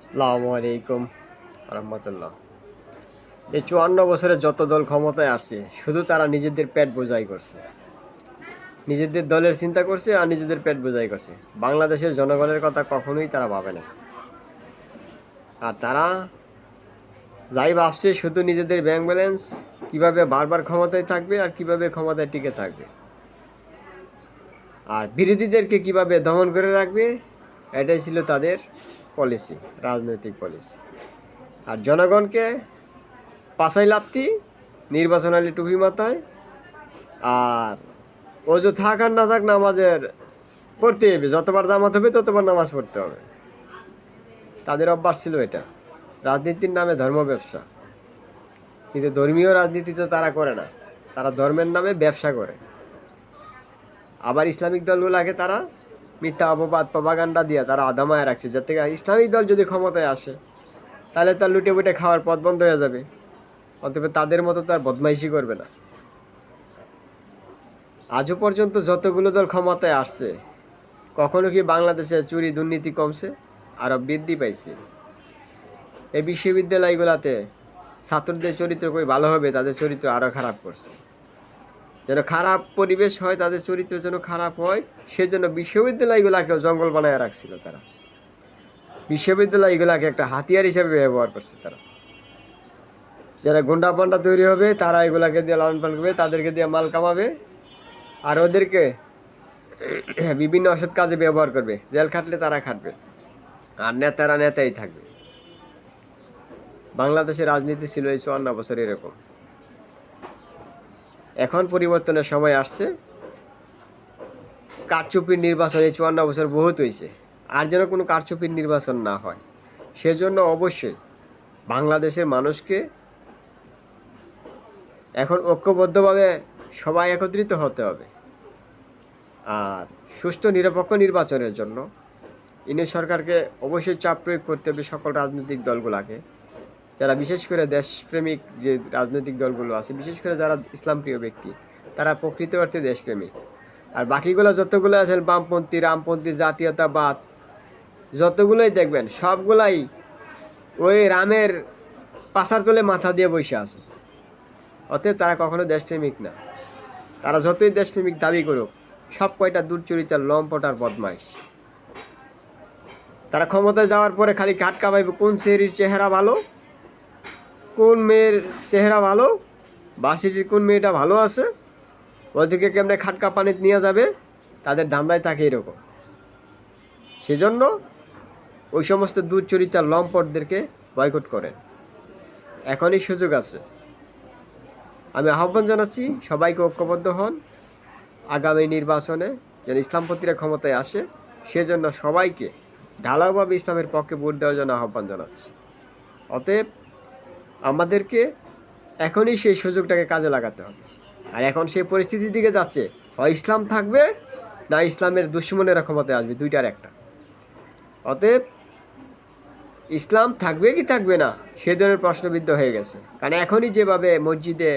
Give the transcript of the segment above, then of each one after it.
আসসালামু আলাইকুম রহমতুল্লাহ। এই চুয়ান্ন বছরে যত দল ক্ষমতায় আসছে, শুধু তারা নিজেদের পেট বোঝাই করছে। নিজেদের দলের চিন্তা করছে আর নিজেদের পেট বোঝাই করছে। বাংলাদেশের জনগণের কথা কখনোই তারা ভাবে না। আর তারা যাই ভাবছে, শুধু নিজেদের ব্যাংক ব্যালেন্স কীভাবে বারবার ক্ষমতায় থাকবে আর কীভাবে ক্ষমতায় টিকে থাকবে। আর বিরোধীদেরকে কীভাবে দমন করে রাখবে, এটাই ছিল তাদের পলিসি রাজনৈতিক পলিসি আর জনগণকে পাশাই লাপ্তি নির্বাচনালী টুপি মাথায়, আর অজু থাক আর না থাক নামাজের পড়তে হবে যতবার জামাত হবে ততবার নামাজ পড়তে হবে। তাদের অভ্যাস ছিল এটা। রাজনীতির নামে ধর্ম ব্যবসা। কিন্তু ধর্মীয় রাজনীতি তো তারা করে না। তারা ধর্মের নামে ব্যবসা করে। আবার ইসলামিক দলগুলো আগে তারা মিথ্যা অপবাদ প্রবাগান্ডা দিয়ে তারা আদামায় রাখছে। যাতে ইসলামিক দল যদি ক্ষমতায় আসে, তাহলে তার লুটে বুটে খাওয়ার পথ বন্ধ হয়ে যাবে। অন্তত তাদের মতো তার বদমাইশি করবে না। আজও পর্যন্ত যতগুলো দল ক্ষমতায় আসছে, কখনো কি বাংলাদেশে চুরি দুর্নীতি কমছে? আরও বৃদ্ধি পাইছে। এই বিশ্ববিদ্যালয়গুলোতে ছাত্রদের চরিত্র কই ভালো হবে, তাদের চরিত্র আরও খারাপ করছে। যেন খারাপ পরিবেশ হয়, তাদের চরিত্র যেন খারাপ হয়, সেজন্য বিশ্ববিদ্যালয়গুলোকেও জঙ্গল বানায় রাখছিল তারা। বিশ্ববিদ্যালয়গুলোকে একটা হাতিয়ার হিসেবে ব্যবহার করছে তারা। যারা গুন্ডা পান্ডা তৈরি হবে, তারা এগুলাকে দিয়ে লালন পালন করবে, তাদেরকে দিয়ে মাল কামাবে, আর ওদেরকে বিভিন্ন অসৎ কাজে ব্যবহার করবে, জেল খাটলে তারা খাটবে, আর নেতারা নেতাই থাকবে। বাংলাদেশের রাজনীতি ছিল এই চুয়ান্ন বছর এরকম। এখন পরিবর্তনের সময় আসছে। কারচুপির নির্বাচন এই চুয়ান্ন বছর বহুত হয়েছে আর যেন কোনো কারচুপির নির্বাচন না হয়। সেজন্য অবশ্যই বাংলাদেশের মানুষকে এখন ঐক্যবদ্ধভাবে সবাই একত্রিত হতে হবে। আর সুষ্ঠু, নিরপেক্ষ নির্বাচনের জন্য ইনি সরকারকে অবশ্যই চাপ প্রয়োগ করতে হবে সকল রাজনৈতিক দলগুলোকে। যারা বিশেষ করে দেশপ্রেমিক যে রাজনৈতিক দলগুলো আছে, বিশেষ করে যারা ইসলামপ্রিয় ব্যক্তি, তারা প্রকৃত অর্থে দেশপ্রেমিক। আর বাকিগুলো যতগুলো আছেন বামপন্থী, রামপন্থী, জাতীয়তাবাদ, যতগুলোই দেখবেন, সবগুলাই ওই রামের পাশার তলে মাথা দিয়ে বসে আছে। অতএব তারা কখনো দেশপ্রেমিক না। তারা যতই দেশপ্রেমিক দাবি করুক, সব কয়টা দুর্চরিতার লম্পট আর বদমাইশ। তারা ক্ষমতায় যাওয়ার পরে খালি কাট কামাইবে কোন চেহারির চেহারা ভালো? কোন মেয়ের চেহারা ভালো? বাসিটির কোন মেয়েটা ভালো আছে? ওদিকে কেমনে খাটকা পানিতে নিয়ে যাবে? তাদের ধান্দায় থাকে এরকম। সেজন্য ওই সমস্ত দুর্চরিতার লম্পটদেরকে বয়কট করেন। এখনই সুযোগ আছে। আমি আহ্বান জানাচ্ছি সবাইকে ঐক্যবদ্ধ হন। আগামী নির্বাচনে যেন ইসলামপন্থীরা ক্ষমতায় আসে, সেজন্য সবাইকে ঢালাওভাবে ইসলামের পক্ষে ভোট দেওয়ার জন্য আহ্বান জানাচ্ছি। অতএব আমাদেরকে এখনই সেই সুযোগটাকে কাজে লাগাতে হবে। আর এখন সেই পরিস্থিতির দিকে যাচ্ছে, হয় ইসলাম থাকবে, না ইসলামের দুশ্মনেরা ক্ষমতায় আসবে, দুইটার একটা। অতএব ইসলাম থাকবে কি থাকবে না, সে ধরনের প্রশ্নবিদ্ধ হয়ে গেছে। কারণ এখনই যেভাবে মসজিদে,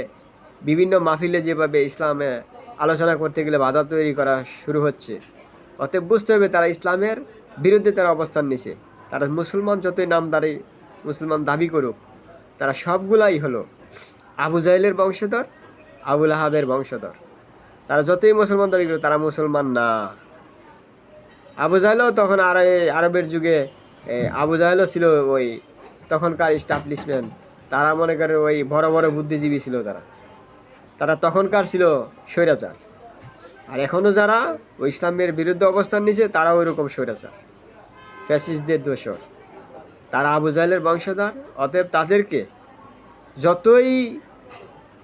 বিভিন্ন মাহফিলে যেভাবে ইসলামে আলোচনা করতে গেলে বাধা তৈরি করা শুরু হচ্ছে, অতএব বুঝতে হবে তারা ইসলামের বিরুদ্ধে তারা অবস্থান নিছে। তারা মুসলমান যতই নামদারি, মুসলমান দাবি করুক তারা সবগুলাই হলো আবু জাহেলের বংশধর আবুল আহাবের বংশধর। তারা যতই মুসলমান দাবি করে তারা মুসলমান না। আবু জাহেলও তখন আর, আরবের যুগে আবু জাহেলও ছিল ওই তখনকার স্টাবলিশমেন্ট তারা মনে করে ওই বড় বড় বুদ্ধিজীবী ছিল তারা। তারা তখনকার ছিল স্বৈরাচার। আর এখনও যারা ওই ইসলামের বিরুদ্ধে অবস্থান নিছে তারা ওই রকম স্বৈরাচার। ফ্যাসিস্টদের দোষর। তারা আবু জাহেলের বংশধর, অতএব তাদেরকে যতই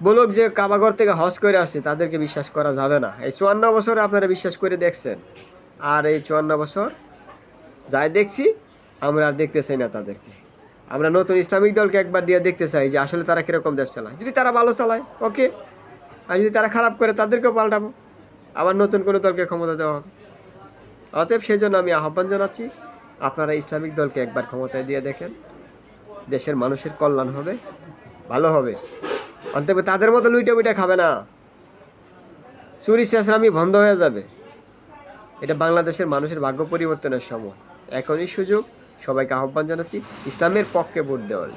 বলুক যে কাবাগর থেকে হজ করে আসছে, তাদেরকে বিশ্বাস করা যাবে না। এই চুয়ান্ন বছর আপনারা বিশ্বাস করে দেখছেন। আর এই চুয়ান্ন বছর যাই দেখছি, আমরা আর দেখতে চাই না তাদেরকে। আমরা নতুন ইসলামিক দলকে একবার দিয়ে দেখতে চাই যে আসলে তারা কীরকম দেশ চালায়। যদি তারা ভালো চালায়, ওকে। আর যদি তারা খারাপ করে, তাদেরকেও পাল্টাবো। আবার নতুন কোনো দলকে ক্ষমতা দেওয়া হবে। অতএব সেই জন্য আমি আহ্বান জানাচ্ছি আপনারা ইসলামিক দলকে একবার ক্ষমতায় দিয়ে দেখেন। দেশের মানুষের কল্যাণ হবে, ভালো হবে। অন্তত তাদের মতো লুইটা বুইটা খাবে না। চুরি চেঁচড়ামি বন্ধ হয়ে যাবে। এটা বাংলাদেশের মানুষের ভাগ্য পরিবর্তনের সময়। এখনই সুযোগ। সবাইকে আহ্বান জানাচ্ছি, ইসলামের পক্ষে ভোট দেওয়ার